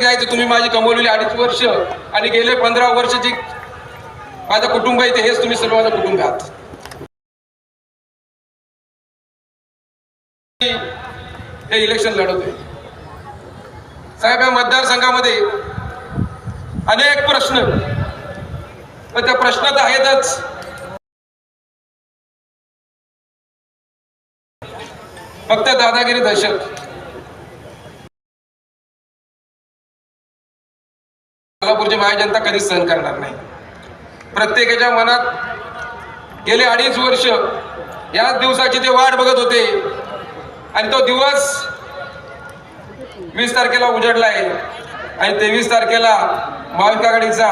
काय ते तुम्ही माझी कमवलेली अडीच वर्ष आणि गेले पंधरा वर्ष जी माझं कुटुंब आहे ते हेच तुम्ही सर्व माझं कुटुंब आहात हे इलेक्शन लढवतोय साहेब या मतदारसंघामध्ये अनेक प्रश्न. पण त्या प्रश्न तर आहेतच. फक्त दादागिरी दहशत. कोल्हापूरची महाजनता कधीच सहन करणार नाही. प्रत्येकाच्या मनात गेले अडीच वर्ष याच दिवसाची ते वाट बघत होते. आणि तो दिवस वीस तारखेला उजडलाय. आणि तेवीस तारखेला महाविकास आघाडीचा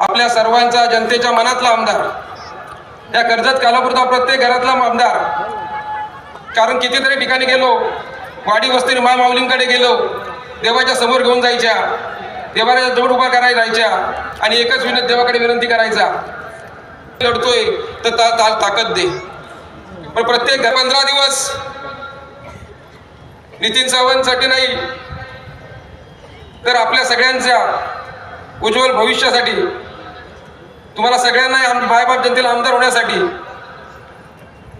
आपल्या सर्वांचा जनतेच्या मनातला आमदार या कर्जत कालापूरचा प्रत्येक घरातला आमदार. कारण कितीतरी ठिकाणी गेलो वाडी वस्तीने मा माऊलींकडे गेलो देवाच्या समोर घेऊन जायच्या. देवाला जवळ उभा करायला जायच्या आणि एकच विनंती देवाकडे विनंती करायचा. लढतोय तर ता ता- ताकद दे. पण प्रत्येक पंधरा दिवस. नितीन सावंतसाठी नाही तर आपल्या सगळ्यांच्या उज्ज्वल भविष्यासाठी. तुम्हाला सगळ्यांना आम- जनतेला आमदार होण्यासाठी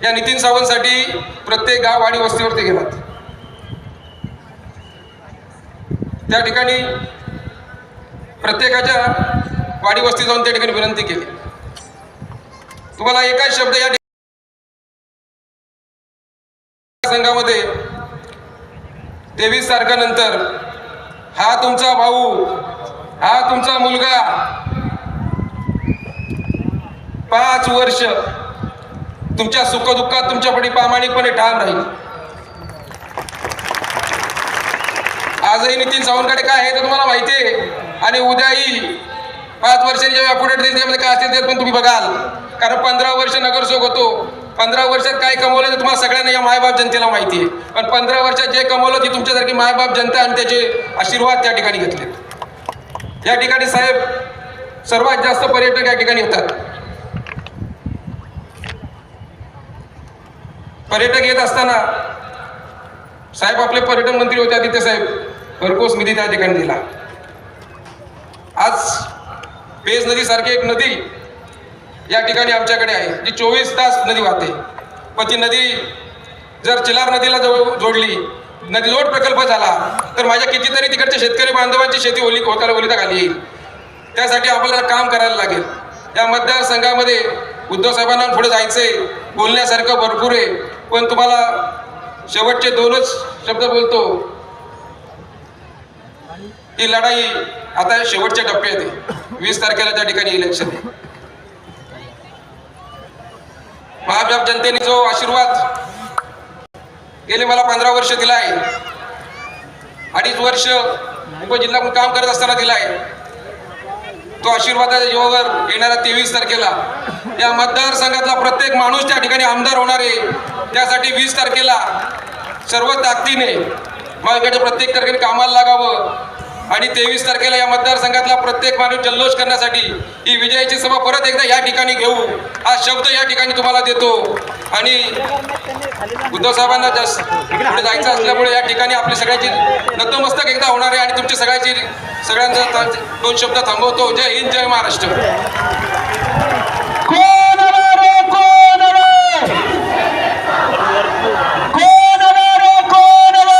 या नितीन सावंतसाठी प्रत्येक गाव आणि वस्तीवरती गेलात. त्या ठिकाणी प्रत्येकाच्या वाडी वस्ती जाऊन त्या ठिकाणी विनंती केली. तुम्हाला एकाच शब्द या ठिकाणी संघामध्ये तेवीस तारखेनंतर हा तुमचा भाऊ हा तुमचा मुलगा पाच वर्ष तुमच्या सुखदुःखात तुमच्यापडी प्रामाणिकपणे ठाम राहील. आजही नितीन सावंतकडे काय आहे ते तुम्हाला माहिती आहे. आणि उद्याही पाच वर्षांच्या जेव्हा पुढे देईल त्यामध्ये काय असेल ते पण तुम्ही बघाल. कारण पंधरा वर्ष नगरसेवक होतो. पंधरा वर्षात काय कमवलं ते तुम्हाला सगळ्यांना या मायबाप जनतेला माहिती आहे. पण पंधरा वर्षात जे कमवलं ते तुमच्यासारखी मायबाप जनता आणि त्याचे आशीर्वाद त्या ठिकाणी घेतले. या ठिकाणी साहेब सर्वात जास्त पर्यटक या ठिकाणी येतात. पर्यटक येत असताना साहेब आपले पर्यटन मंत्री होते आदित्य साहेब भरघोस निधी त्या ठिकाणी दिला. आज पेज नदीसारखी एक नदी या ठिकाणी आमच्याकडे आहे जी चोवीस तास नदी वाहते. पण ती नदी जर चिलार नदीला जवळ जोडली नदी जोड प्रकल्प झाला तर माझ्या कितीतरी तिकडच्या शेतकरी बांधवांची शेती ओली होताला ओलिता खाली येईल. त्यासाठी आपल्याला काम करायला लागेल. या मतदारसंघामध्ये उद्धव साहेबांना पुढे जायचंय बोलण्यासारखं भरपूर आहे. पण तुम्हाला शेवटचे दोनच शब्द बोलतो. ही लढाई आता शेवटच्या टप्प्यात आहे. वीस तारखेला त्या ठिकाणी इलेक्शन आहे. जनतेने जो आशीर्वाद गेले मला पंधरा वर्ष दिलाय. अडीच वर्ष उपजिल्हा म्हणून काम करत असताना दिलाय. तो आशीर्वादाच्या जीवावर येणाऱ्या तेवीस तारखेला या मतदारसंघातला प्रत्येक माणूस त्या ठिकाणी आमदार होणार आहे. त्यासाठी वीस तारखेला सर्व ताकदीने महाविकाच्या प्रत्येक तारखेने कामाला लागावं. आणि तेवीस तारखेला या मतदारसंघातला प्रत्येक माणूस जल्लोष करण्यासाठी ही विजयाची सभा परत एकदा या ठिकाणी घेऊ. हा शब्द या ठिकाणी तुम्हाला देतो. आणि उद्धव साहेबांना जास्त पुढे जायचं असल्यामुळे या ठिकाणी आपली सगळ्याची नतमस्तक एकदा होणार आहे आणि तुमची सगळ्याची सगळ्यांचा दोन शब्द थांबवतो. जय हिंद जय महाराष्ट्र कोण आला रे कोण आला कोण आला रे कोण आला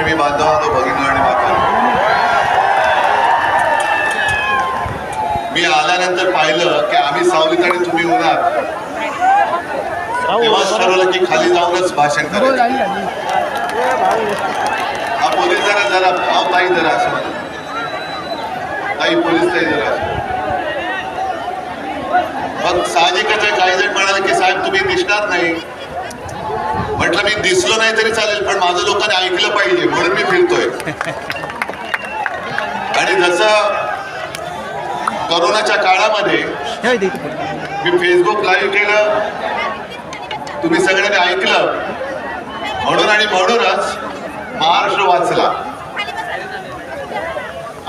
महाराष्ट्रप्रेमी बांधवांनो भगिनी आणि माता. मी आल्यानंतर पाहिलं की आम्ही सावलीत आणि तुम्ही होणार तेव्हाच ठरवलं की खाली जाऊनच भाषण करायचं. हा पोलीस जरा जरा अहो ताई जरा असं. ताई पोलीस ताई जरा. मग साहजिकच आहे काही जण म्हणाले की साहेब तुम्ही दिसणार नाही. म्हटलं मी दिसलो नाही तरी चालेल पण माझं लोकांनी ऐकलं पाहिजे म्हणून मी फिरतोय. आणि जसं करोनाच्या काळामध्ये मी फेसबुक लाईव्ह केलं तुम्ही सगळ्यांनी ऐकलं म्हणून आणि म्हणूनच महाराष्ट्र वाचला.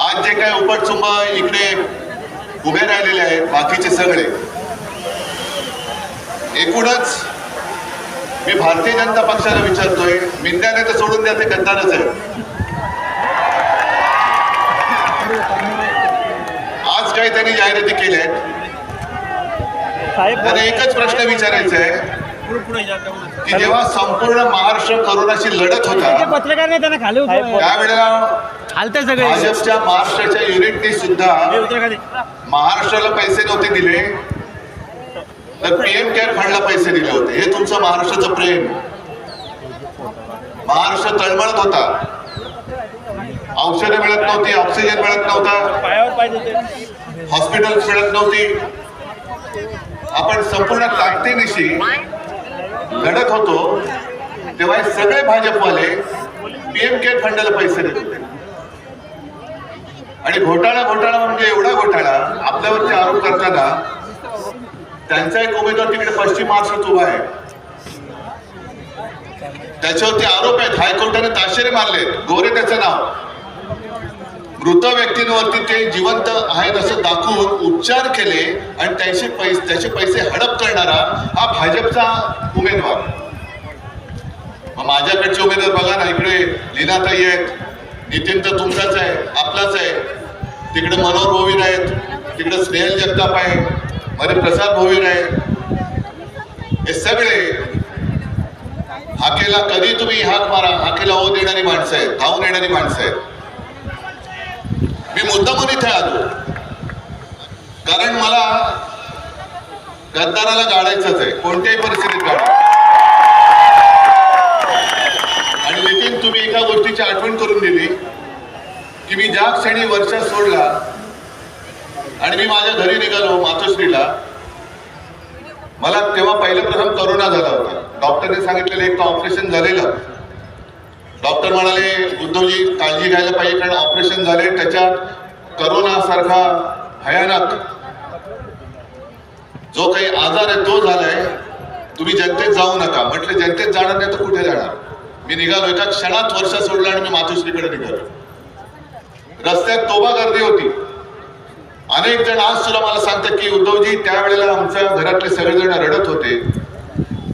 आज जे काही उपटचुंब इकडे उभे राहिलेले आहेत बाकीचे सगळे एकूणच मी भारतीय जनता पक्षाला विचारतोय मिंद्याने तर सोडून द्या ते गद्दारच आहे आज काही त्यांनी जाहिराती केल्या त्यांना एकच प्रश्न विचारायचा आहे की जेव्हा संपूर्ण महाराष्ट्र करोनाशी लढत होता पत्रकार त्यांना खाली. त्यावेळेला भाजपच्या महाराष्ट्राच्या युनिटनी सुद्धा. महाराष्ट्राला पैसे नव्हते दिले तर पीएम केअर फंडला पैसे दिले होते. हे तुमचं महाराष्ट्राचं प्रेम. महाराष्ट्र तळमळत होता. औषधे मिळत नव्हती ऑक्सिजन मिळत नव्हता. हॉस्पिटल मिळत नव्हती. आपण संपूर्ण ताकदीनिशी लढत होतो. तेव्हा सगळे भाजपवाले पीएम केअर फंडाला पैसे देत होते. आणि घोटाळा घोटाळा म्हणजे एवढा घोटाळा आपल्यावरती आरोप करताना त्यांचा एक उमेदवार तिकडे पश्चिम महाराष्ट्रात उभा आहे. त्याच्यावरती आरोप आहेत. हायकोर्टाने ताशेरे मारले गोरे त्याचं नाव. मृत व्यक्तींवरती ते जिवंत आहेत असं दाखवून उपचार केले आणि त्याचे पैसे त्याचे पैसे हडप करणारा हा भाजपचा उमेदवार. मग माझ्याकडचे उमेदवार बघा ना इकडे लीनाताई आहेत. नितीन तर तुमचाच आहे आपलाच आहे. तिकडे मनोहर गोविंद आहेत. तिकडे स्नेहल जगताप आहे. मध्ये प्रसाद भोवीर आहे हे सगळे हाकेला कधी तुम्ही हाक मारा? हाकेला ओ देणारी माणसं आहेत धावून येणारी माणसं आहेत. मी मुद्दामून इथे आलो. कारण मला गद्दाराला गाडायचंच आहे. कोणत्याही परिस्थितीत गाड आणि नितीन तुम्ही एका गोष्टीची आठवण करून दिली की मी ज्या क्षणी वर्षात सोडला आणि मी माझ्या घरी निघालो मातोश्रीला. मला तेव्हा पहिल्या प्रथम करोना झाला होता. डॉक्टरने सांगितलेलं एक ऑपरेशन झालेलं. डॉक्टर म्हणाले उद्धवजी काळजी घ्यायला पाहिजे कारण ऑपरेशन झाले त्याच्यात करोना सारखा भयानक जो काही आजार आहे तो झालाय. तुम्ही जनतेत जाऊ नका. म्हटलं जनतेत जाणार नाही तर कुठे जाणार? मी निघालो एका क्षणात वर्ष सोडलं आणि मी मातोश्रीकडे निघालो. रस्त्यात तोबा गर्दी होती. अनेक जण आज सुद्धा मला सांगतात की उद्धवजी त्यावेळेला आमच्या घरातले सगळेजण रडत होते.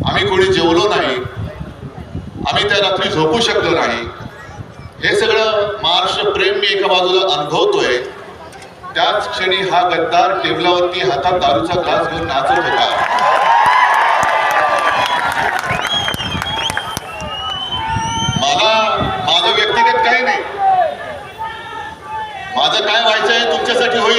आम्ही कोणी जेवलो नाही. आम्ही त्या रात्री झोपू शकलो नाही. हे सगळं महाराष्ट्र प्रेम मी एका बाजूला अनुभवतोय. त्याच क्षणी हा गद्दार टेबलावरती हातात दारूचा ग्लास घेऊन नाचत होता. मला माझं व्यक्तिगत काही नाही. माझं काय व्हायचं आहे तुमच्यासाठी होईल?